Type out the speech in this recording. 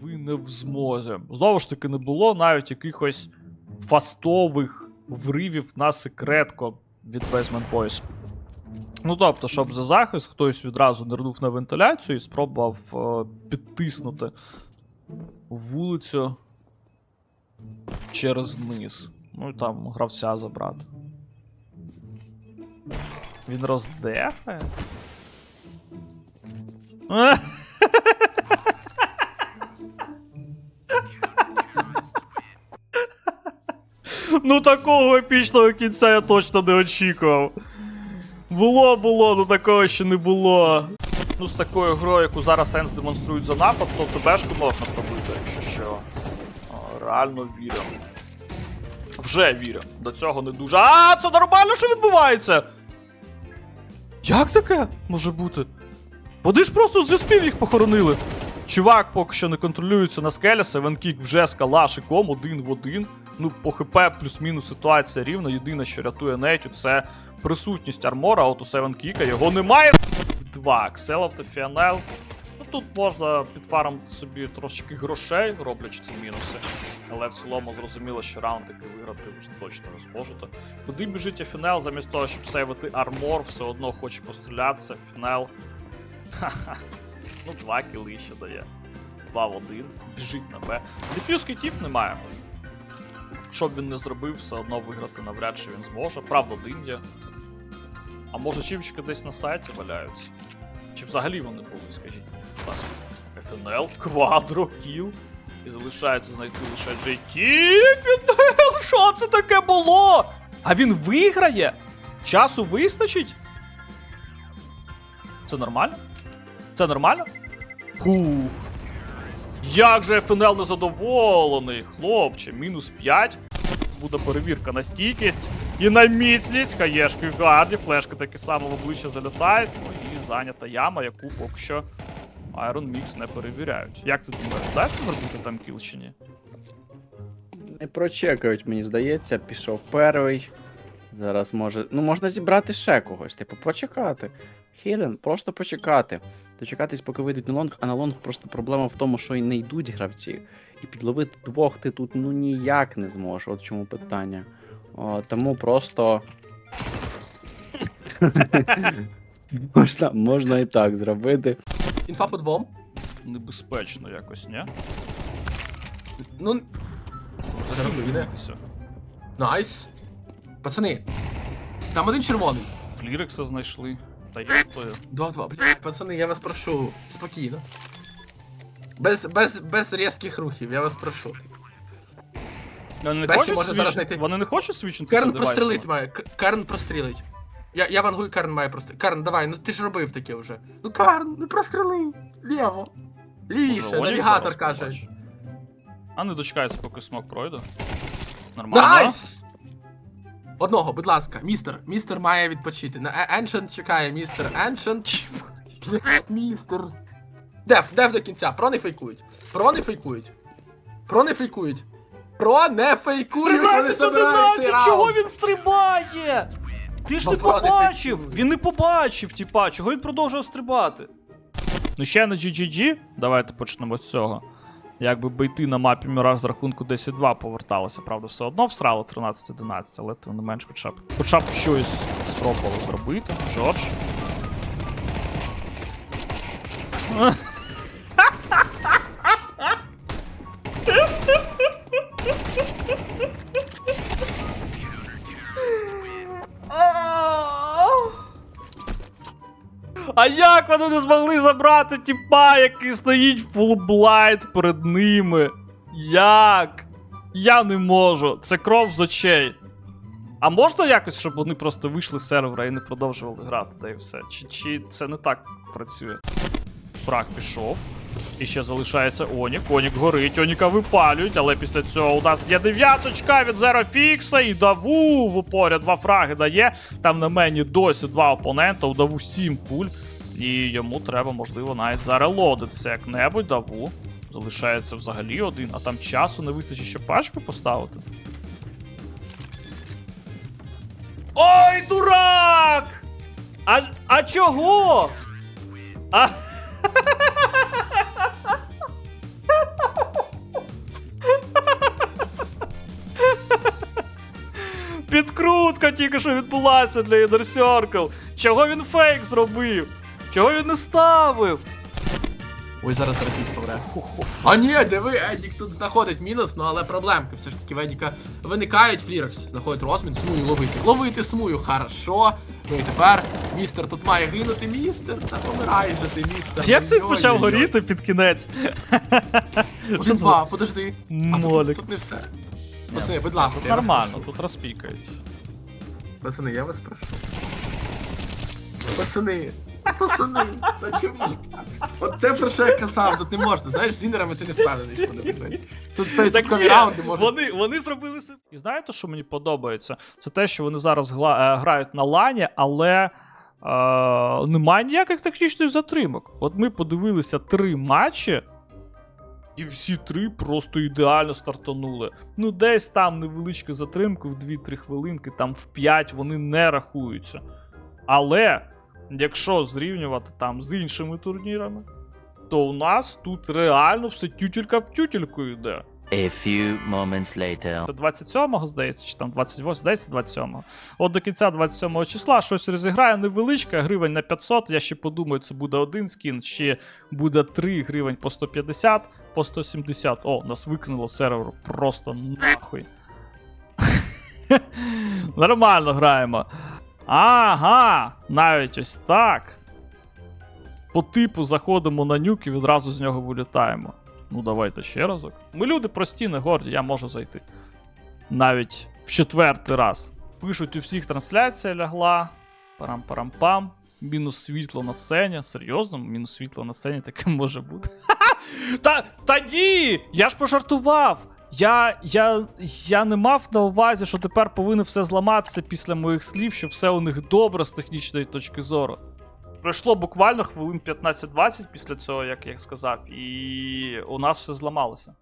ви не в змозі. Знову ж таки, не було навіть якихось фастових вривів на секретко від Basement Boys. Ну тобто, щоб за захист хтось відразу нирнув на вентиляцію і спробував е, підтиснути вулицю через низ. Ну і там гравця забрати. Він роздефає? Ну такого епічного кінця я точно не очікував. Було, було, ну такого ще не було. Ну, з такою грою, яку зараз Сенс демонструють за напад, то ТБшку можна пробити, якщо що. О, реально вірю. Вже вірю. До цього не дуже. А, це нормально, що відбувається? Як таке може бути? Вони ж просто зі спів їх похоронили. Чувак поки що не контролюється на скелі, Севенкік вже з калашиком один в один. Ну, по ХП плюс-мінус ситуація рівна. Єдине, що рятує Нетю, це присутність армора, от у Севенкіка його немає. Два. Кселов та Фіанел. Ну тут можна підфармити собі трошечки грошей, роблячи ці мінуси. Але в цілому зрозуміло, що раунд такий виграти ви ж точно не зможете. Куди біжить Афінел, замість того, щоб сейвити армор, все одно хоче пострілятися. Фінел. Ха-ха. Ну, два кіли ще дає. Два в один. Біжить на Б. Дефюз китів немає. Що б він не зробив, все одно виграти навряд чи він зможе. Правда, є. А може чимчики десь на сайті валяються? Чи взагалі вони були, скажіть? Будь ласка. FNL, квадро, кіл. І залишається знайти лише JT. FNL, що це таке було? А він виграє? Часу вистачить? Це нормально? Це нормально? Фу. Як же ФНЛ незадоволений, хлопче, мінус 5. Буде перевірка на стійкість і на міцність. Хаєшки гарні, флешки такі само в обличчя залітають. Ну і зайнята яма, яку поки що Iron Mix не перевіряють. Як ти думаєш, вдасться зробити там кіл чи ні? Не прочекають, мені здається, пішов перший. Зараз може. Ну, можна зібрати ще когось, типу, почекати. Хілен, просто почекати. Дочекатись, поки вийдуть на лонг, а на лонг просто проблема в тому, що й не йдуть гравці. І підловити двох ти тут ну ніяк не зможеш. От в чому питання. О, тому просто. можна, можна і так зробити. Інфа по двом. Небезпечно якось, ні? Ну. Найс. Пацани. Там один червоний. Флірекса знайшли. Та я то. 2-2, блядь, пацани, я вас прошу. Спокійно. Без, без, без різких рухів, я вас прошу. Вони не Бесі хочуть може зараз знайти. Вони не хочуть свічнути Карн прострелить має. К- Карн прострілить. Я, я вангую, Карн має прострілити. Карн, давай, ну ти ж робив таке вже. Ну Карн, ну простріли. Ліво. Лівіше, навігатор каже. А не дочекається, поки смок пройде. Нормально. Найс! Одного, будь ласка, містер. Містер має відпочити. На Е- Ancient чекає, містер. Блядь, містер. Деф, деф до кінця. Про не фейкують. Про не фейкують. Про не фейкують. Про не фейкують, вони собирають цей раунд. чого він стрибає? Ти ж не побачив! Він не побачив, типа, чого він продовжував стрибати? Ну ще на GGG, давайте почнемо з цього. Якби бійти на мапі Міраж з рахунку 10-2 поверталося, правда, все одно всрало 13-11, але тим не менш хоча б. Хоча б щось спробували зробити. Джордж. А як вони не змогли забрати тіпа, який стоїть фулблайт перед ними? Як? Я не можу. Це кров з очей. А можна якось, щоб вони просто вийшли з сервера і не продовжували грати, та і все? Чи, чи це не так працює? Фраг пішов. І ще залишається Онік. Онік горить, Оніка випалюють, але після цього у нас є дев'яточка від Зеро Фікса і Даву в упорі два фраги дає. Там на мені досі два опонента, у Даву сім пуль. І йому треба, можливо, навіть зарелодитися як-небудь даву. Залишається взагалі один, а там часу не вистачить, щоб пачку поставити. Ой, дурак! А а чого? А... Підкрутка тільки що відбулася для Inner Circle. Чого він фейк зробив? Чого він не ставив? Ой, зараз Рафікс помре. А ні, диви, Едік тут знаходить мінус, ну але проблемки. Все ж таки в Едіка виникають флірекс. Знаходить розмін, смую ловити. Ловити смую, хорошо. Ну і тепер містер тут має гинути, містер. Та помирай же ти, містер. Як це він почав горіти під кінець? Один, два, подожди. А Молік. тут, тут не все. Пацани, будь ласка, Тут нормально, тут розпікають. Пацани, я вас прошу. Пацани, пацани, та чому? От те, про що я казав, тут не можна. Знаєш, з інерами ти не впевнений, що вони виграють. Тут 100% ні, раунди можуть. Вони, вони зробили все. І знаєте, що мені подобається? Це те, що вони зараз гла- е, грають на лані, але е, немає ніяких тактичних затримок. От ми подивилися три матчі. І всі три просто ідеально стартанули. Ну, десь там невеличка затримка в 2-3 хвилинки, там в 5 вони не рахуються. Але якщо зрівнювати там з іншими турнірами, то у нас тут реально все тютелька в тютельку йде. A few moments later. Це 27-го, здається, чи там 28-го, здається, 27-го. От до кінця 27-го числа щось розіграє невеличке, гривень на 500. Я ще подумаю, це буде один скін, ще буде 3 гривень по 150, по 170. О, нас викинуло сервер просто нахуй. Нормально граємо. Ага, навіть ось так. По типу заходимо на нюк і відразу з нього вилітаємо. Ну, давайте ще разок. Ми люди прості, не горді, я можу зайти. Навіть в четвертий раз. Пишуть, у всіх трансляція лягла. Парам-парам-пам. Мінус світло на сцені. Серйозно? Мінус світло на сцені таке може бути. Та, та ні! Я ж пожартував! Я, я, я не мав на увазі, що тепер повинно все зламатися після моїх слів, що все у них добре з технічної точки зору. Пройшло буквально хвилин 15-20 після цього, як я сказав, і у нас все зламалося.